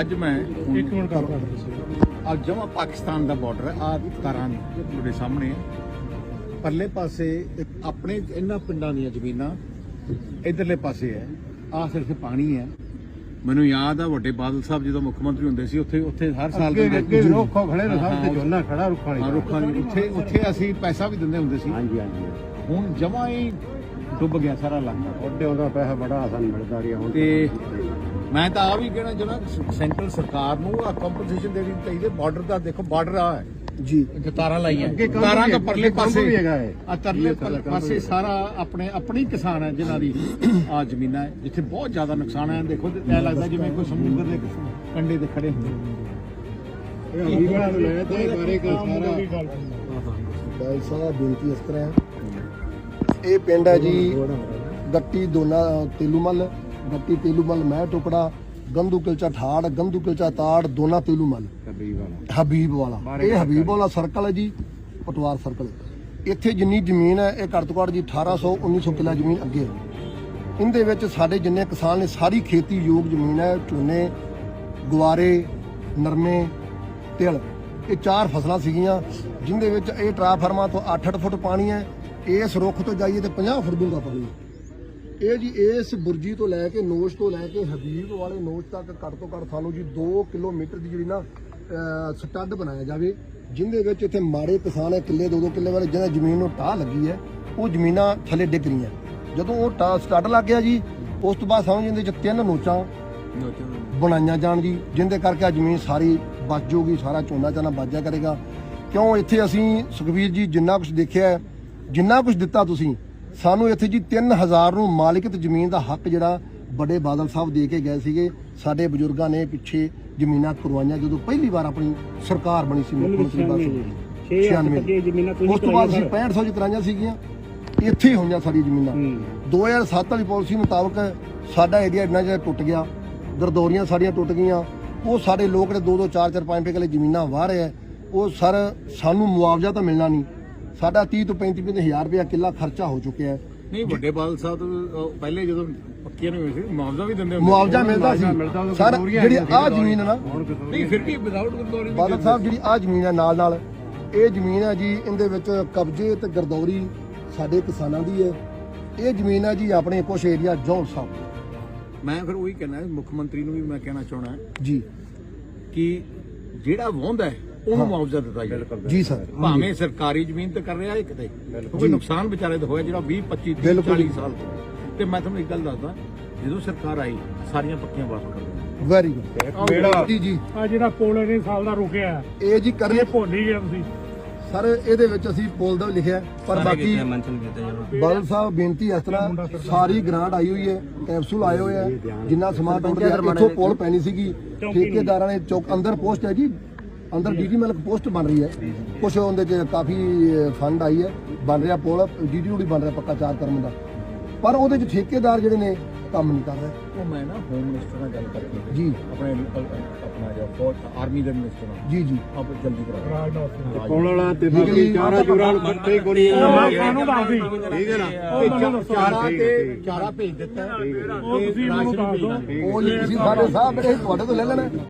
ਅੱਜ ਮੈਂ ਇੱਕ ਮਿੰਟ ਕਰ ਅੱਜ ਜਮਾ ਪਾਕਿਸਤਾਨ ਦਾ ਬਾਰਡਰ ਹੈ ਆ ਕਾਰਾਂ ਤੁਹਾਡੇ ਸਾਹਮਣੇ। ਪਰਲੇ ਪਾਸੇ ਆਪਣੇ ਇਹਨਾਂ ਪਿੰਡਾਂ ਦੀਆਂ ਜ਼ਮੀਨਾਂ ਇਧਰਲੇ ਪਾਸੇ ਹੈ ਆਹ ਸਿਰਫ ਪਾਣੀ ਹੈ ਮੈਨੂੰ ਯਾਦ ਆ ਵੱਡੇ ਬਾਦਲ ਸਾਹਿਬ ਜਦੋਂ ਮੁੱਖ ਮੰਤਰੀ ਹੁੰਦੇ ਸੀ ਉੱਥੇ ਉੱਥੇ ਹਰ ਸਾਲ ਅੱਗੇ ਅੱਗੇ। ਰੋਖੋ ਖੜੇ ਸਾਹਿਬ ਤੇ ਝੋਨਾ ਖੜਾ ਰੁੱਖਾਂ ਵਾਲੀ ਰੁੱਖਾਂ ਦੀ ਉੱਥੇ ਉੱਥੇ ਅਸੀਂ ਪੈਸਾ ਵੀ ਦਿੰਦੇ ਹੁੰਦੇ ਸੀ ਹਾਂਜੀ ਹਾਂਜੀ ਹੁਣ ਜਮਾ ਹੀ ਡੁੱਬ ਗਿਆ ਸਾਰਾ ਇਲਾਕਾ। ਉਹਦੇ ਉਹਦਾ ਪੈਸਾ ਬੜਾ ਆਸਾਨ ਮਿਲਦਾ ਰਿਹਾ ਹੁਣ ਤੇ ਮੈਂ ਤਾਂ ਆ ਵੀ ਕਹਿਣਾ ਜਿਹੜਾ ਸੈਂਟਰਲ ਸਰਕਾਰ ਨੂੰ ਆ ਕੰਪਨਸੇਸ਼ਨ ਦੇਣੀ ਚਾਹੀਦੀ ਬਾਰਡਰ ਦਾ ਦੇਖੋ ਬਾਰਡਰ ਆ ਹੈ। ਜੀ। ਤਾਰਾਂ ਲਾਈਆਂ। ਤਾਰਾਂ ਦਾ ਪਰਲੇ ਪਾਸੇ ਵੀ ਹੈਗਾ ਹੈ। ਆ ਤਰਲੇ ਪਾਸੇ ਸਾਰਾ ਆਪਣੇ ਆਪਣੀ ਕਿਸਾਨ ਹੈ ਜਿਨ੍ਹਾਂ ਦੀ ਆ ਜ਼ਮੀਨਾਂ ਹੈ ਜਿੱਥੇ ਬਹੁਤ ਜ਼ਿਆਦਾ ਨੁਕਸਾਨ ਹੈ। ਦੇਖੋ ਤੇ ਐ ਲੱਗਦਾ ਜਿਵੇਂ ਕੋਈ ਸਮੁੰਦਰ ਦੇ ਕੰਢੇ ਤੇ ਖੜੇ ਹੁੰਦੇ ਇਹ ਅਮੀਰਾਂ ਨੂੰ ਲੈ ਤੇ ਬਾਰੇ ਕਾ ਸਾਰਾ ਬਾਈ ਸਾਹਿਬ ਬੇਨਤੀ ਇਸ ਤਰ੍ਹਾਂ ਹੈ। ਇਹ ਪਿੰਡ ਹੈ ਜੀ ਗੱਟੀ ਦੋਨਾ ਤੇਲੂਮਲ ਗੱਟੀ ਤੇਲੂਮਲ ਮਹਿ ਟੁਕੜਾ ਗੰਦੂ ਕਿਲਚਾ ਠਾੜ ਗੰਦੂ ਕਿਲਚਾ ਤਾੜ ਦੋਨਾ ਤੇਲੂਮਲ। ਵਾਲਾ ਹਬੀਬ ਵਾਲਾ ਇਹ ਹਬੀਬ ਵਾਲਾ ਸਰਕਲ ਹੈ ਜੀ ਪਟਵਾਰ ਸਰਕਲ। ਇੱਥੇ ਜਿੰਨੀ ਜ਼ਮੀਨ ਹੈ ਇਹ ਘੱਟ ਤੋਂ ਘੱਟ ਜੀ 1800 1900 ਕਿੱਲਾ ਜ਼ਮੀਨ ਅੱਗੇ ਹੈ। ਇਹਦੇ ਵਿੱਚ ਸਾਡੇ ਜਿੰਨੇ ਕਿਸਾਨ ਨੇ ਸਾਰੀ ਖੇਤੀ ਯੋਗ ਜ਼ਮੀਨ ਹੈ ਝੋਨੇ ਗੁਆਰੇ ਨਰਮੇ ਤਿਲ। ਇਹ ਚਾਰ ਫਸਲਾਂ ਸੀਗੀਆਂ ਜਿੰਦੇ ਵਿੱਚ ਇਹ ਟਰਾਫਾਰਮਾ ਤੋਂ 8-8 ਫੁੱਟ ਪਾਣੀ ਹੈ ਇਸ ਰੁੱਖ ਤੋਂ ਜਾਈਏ ਤੇ 50 ਫੁੱਟ ਡੂੰਘਾ ਪਾਣੀ। ਇਹ ਜੀ ਇਸ ਬੁਰਜੀ ਤੋਂ ਲੈ ਕੇ ਨੋਸ਼ ਤੋਂ ਲੈ ਕੇ ਹਬੀਬ ਵਾਲੇ ਨੋਸ਼ ਤੱਕ ਘੱਟ ਤੋਂ ਘੱਟ ਸਾਨੂੰ ਜੀ 2 ਕਿਲੋਮੀਟਰ ਦੀ ਜਿਹੜੀ ਨਾ ਸਟੱਡ ਬਣਾਇਆ ਜਾਵੇ ਜਿੰਦੇ ਵਿੱਚ ਇੱਥੇ ਮਾੜੇ ਕਿਸਾਨ ਹੈ ਕਿੱਲੇ ਦੋ ਦੋ ਕਿੱਲੇ ਵਾਲੇ ਜਿਹਨਾਂ ਜ਼ਮੀਨ ਨੂੰ ਟਾਹ ਲੱਗੀ ਹੈ ਉਹ ਜ਼ਮੀਨਾਂ ਥੱਲੇ ਡਿੱਗ ਰਹੀਆਂ। ਜਦੋਂ ਉਹ ਟਾਹ ਸਟੱਡ ਲੱਗ ਗਿਆ ਜੀ ਉਸ ਤੋਂ ਬਾਅਦ ਸਮਝ ਇਹਦੇ ਚ ਤਿੰਨ ਨੋਚਾਂ ਬਣਾਈਆਂ ਜਾਣ ਜੀ ਜਿੰਦੇ ਕਰਕੇ ਆ ਜ਼ਮੀਨ ਸਾਰੀ ਬਚ ਜਾਊਗੀ ਸਾਰਾ ਝੋਨਾ ਚਾਨਾ ਬਚ ਜਾ ਕਰੇਗਾ। ਕਿਉਂ ਇੱਥੇ ਅਸੀਂ ਸੁਖਵੀਰ ਜੀ ਜਿੰਨਾ ਕੁਝ ਦੇਖਿਆ ਜਿੰਨਾ ਕੁਝ ਦਿੱਤਾ ਤੁਸੀਂ ਸਾਨੂੰ ਇੱਥੇ ਜੀ 3000 ਨੂੰ ਮਾਲਿਕਤ ਜ਼ਮੀਨ ਦਾ ਹੱਕ ਜਿਹੜਾ ਵੱਡੇ ਬਾਦਲ ਸਾਹਿਬ ਦੇ ਕੇ ਗਏ ਸੀਗੇ। ਸਾਡੇ ਬਜ਼ੁਰਗਾਂ ਨੇ ਪਿੱਛੇ ਜ਼ਮੀਨਾਂ ਕਰਵਾਈਆਂ ਜਦੋਂ ਪਹਿਲੀ ਵਾਰ ਆਪਣੀ ਸਰਕਾਰ ਬਣੀ ਸੀ ਮੁੱਖ ਮੰਤਰੀ ਦੀ 96 ਉਸ ਤੋਂ ਬਾਅਦ ਅਸੀਂ 6500 ਚ ਕਰਾਈਆਂ ਸੀਗੀਆਂ। ਇੱਥੇ ਹੀ ਹੋਈਆਂ ਸਾਡੀ ਜ਼ਮੀਨਾਂ। 2007 ਵਾਲੀ ਪਾਲਿਸੀ ਮੁਤਾਬਕ ਸਾਡਾ ਏਰੀਆ ਇੰਨਾ ਜਿਹਾ ਟੁੱਟ ਗਿਆ। ਗਰਦੌਰੀਆਂ ਸਾਡੀਆਂ ਟੁੱਟ ਗਈਆਂ। ਉਹ ਸਾਡੇ ਲੋਕ ਜਿਹੜੇ 2 2 4 4 5 5 ਕਿਲੇ ਜ਼ਮੀਨਾਂ ਵਾਹ ਰਹੇ ਉਹ ਸਰ ਸਾਨੂੰ ਮੁਆਵਜ਼ਾ ਤਾਂ ਮਿਲਣਾ ਨਹੀਂ। ਸਾਡਾ 30 ਤੋਂ 35 35 ਹਜ਼ਾਰ ਰੁਪਇਆ ਕਿੱਲਾ ਖਰਚਾ ਹੋ ਚੁੱਕਿਆ ਹੈ। ਨਹੀਂ ਵੱਡੇ ਬਾਦਲ ਸਾਹਿਬ ਅਹ, ਪਹਿਲੇ ਜਦੋਂ ਪੱਕੀਆਂ ਨਹੀਂ ਹੋਈ ਸੀ ਮੁਆਵਜ਼ਾ ਵੀ ਦਿੰਦੇ ਹੁੰਦੇ ਮੁਆਵਜ਼ਾ ਮਿਲਦਾ ਸੀ। ਸਰ ਜਿਹੜੀ ਆ ਜ਼ਮੀਨ ਹੈ ਨਾ ਨਹੀਂ ਫਿਰ ਵੀ ਵਿਦਆਊਟ ਗਰਦੌਰੀ ਵੀ ਬਾਦਲ ਸਾਹਿਬ ਜਿਹੜੀ ਆ ਜ਼ਮੀਨ ਹੈ ਨਾਲ ਨਾਲ ਇਹ ਜ਼ਮੀਨ ਹੈ ਜੀ ਇਹਦੇ ਵਿੱਚ ਕਬਜ਼ੇ ਤੇ ਗਰਦੌਰੀ ਸਾਡੇ ਕਿਸਾਨਾਂ ਦੀ ਹੈ। ਇਹ ਜ਼ਮੀਨ ਹੈ ਜੀ ਆਪਣੇ ਕੁਛ ਏਰੀਆ ਜੌਲ ਸਾਹਿਬ ਮੈਂ ਫਿਰ ਉਹੀ ਕਹਿਣਾ ਮੁੱਖ ਮੰਤਰੀ ਨੂੰ ਵੀ ਮੈਂ ਕਹਿਣਾ ਚਾਹਣਾ ਜੀ। ਕਿ ਜਿਹੜਾ ਵਾਹੁੰਦਾ ਹੈ ਉਹਨੂੰ ਮੁਆਵਜ਼ਾ ਦਿੱਤਾ ਜਾਵੇ ਜੀ ਸਰ। ਭਾਵੇਂ ਸਰਕਾਰੀ ਜ਼ਮੀਨ ਤੇ ਕਰ ਰਿਹਾ ਹੈ ਕਿਤੇ ਕਿਉਂਕਿ ਨੁਕਸਾਨ ਵਿਚਾਰੇ ਦਾ ਹੋਇਆ ਜਿਹੜਾ 20 25 30 ਬਿਲਕੁਲ। 40 ਸਾਲ ਤੋਂ। ਤੇ ਮੈਂ ਤੁਹਾਨੂੰ ਇੱਕ ਗੱਲ ਦੱਸਦਾ ਜਦੋਂ ਸਰਕਾਰ ਆਈ ਸਾਰੀਆਂ ਪੱਕੀਆਂ ਵਾਪਸ ਕਰ ਦਿੱਤੀਆਂ। ਵੈਰੀ ਗੁੱਡ ਮੇੜਾ ਜੀ ਜੀ। ਆ ਜਿਹੜਾ ਪੁਲ ਇਹਨੇ ਸਾਲ ਦਾ ਰੁਕਿਆ ਹੈ, ਇਹ ਜੀ ਕਰਨੇ ਇਹ ਭੁੱਲ ਹੀ ਗਏ ਤੁਸੀਂ। ਸਰ ਇਹਦੇ ਵਿੱਚ ਅਸੀਂ ਪੁੱਲ ਦਾ ਲਿਖਿਆ ਪਰ ਬਾਕੀ ਬਾਦਲ ਸਾਹਿਬ ਬੇਨਤੀ ਇਸ ਤਰ੍ਹਾਂ ਸਾਰੀ ਗ੍ਰਾਂਟ ਆਈ ਹੋਈ ਹੈ ਕੈਪਸੂਲ ਆਏ ਹੋਏ ਆ ਜਿੰਨਾ ਸਮਾਨ ਟੁੱਟ ਗਿਆ ਇੱਥੋਂ ਪੁੱਲ ਪੈਣੀ ਸੀਗੀ। ਠੇਕੇਦਾਰਾਂ ਨੇ ਚੌਕ ਅੰਦਰ ਪੋਸਟ ਹੈ ਜੀ ਅੰਦਰ ਡੀਡੀ ਮਲਕ ਪੋਸਟ ਬਣ ਰਹੀ ਹੈ। ਕੁਝ ਉਹਦੇ ਚ ਕਾਫੀ ਫੰਡ ਆਈ ਹੈ। ਬਣ ਰਿਹਾ ਪੁੱਲ ਡੀਡੀ ਵੀ ਬਣ ਰਿਹਾ ਪੱਕਾ ਚਾਰ ਕਰਮ ਦਾ। ਪਰ ਉਹਦੇ ਚ ਠੇਕੇਦਾਰ ਜਿਹੜੇ ਨੇ ਕੰਮ ਨਹੀਂ ਕਰ ਰਹੇ। ਉਹ ਮੈਂ ਨਾ ਹੋਮ ਮਿਨਿਸਟਰ ਨਾਲ ਗੱਲ ਕਰਕੇ ਜੀ। ਆਪਣੇ ਆਪਣਾ ਜੋ ਫੌਜ ਆਰਮੀ ਦੇ ਮਿਨਿਸਟਰ ਨਾਲ ਜੀ ਜੀ। ਆਪ ਜਲਦੀ ਕਰਾ ਰਾਜਨਾਥ ਸਿੰਘ ਕੋਲ ਵਾਲਾ ਤੇ ਬਾਕੀ ਚਾਰਾ ਚੂਰਾ ਨੂੰ ਬੱਤੇ ਗੋਲੀ ਮੈਂ ਕਾਨੂੰ ਦੱਸਦੀ ਠੀਕ ਹੈ ਨਾ? ਚਾਰਾ ਤੇ ਚਾਰਾ ਭੇਜ ਦਿੱਤਾ। ਉਹ ਤੁਸੀਂ ਮੈਨੂੰ ਦੱਸ ਦਿਓ। ਉਹ ਜੀ ਤੁਸੀਂ ਸਾਡੇ ਸਾਹਿਬ ਤੁਹਾਡੇ ਤੋਂ ਲੈ ਲੈਣਾ।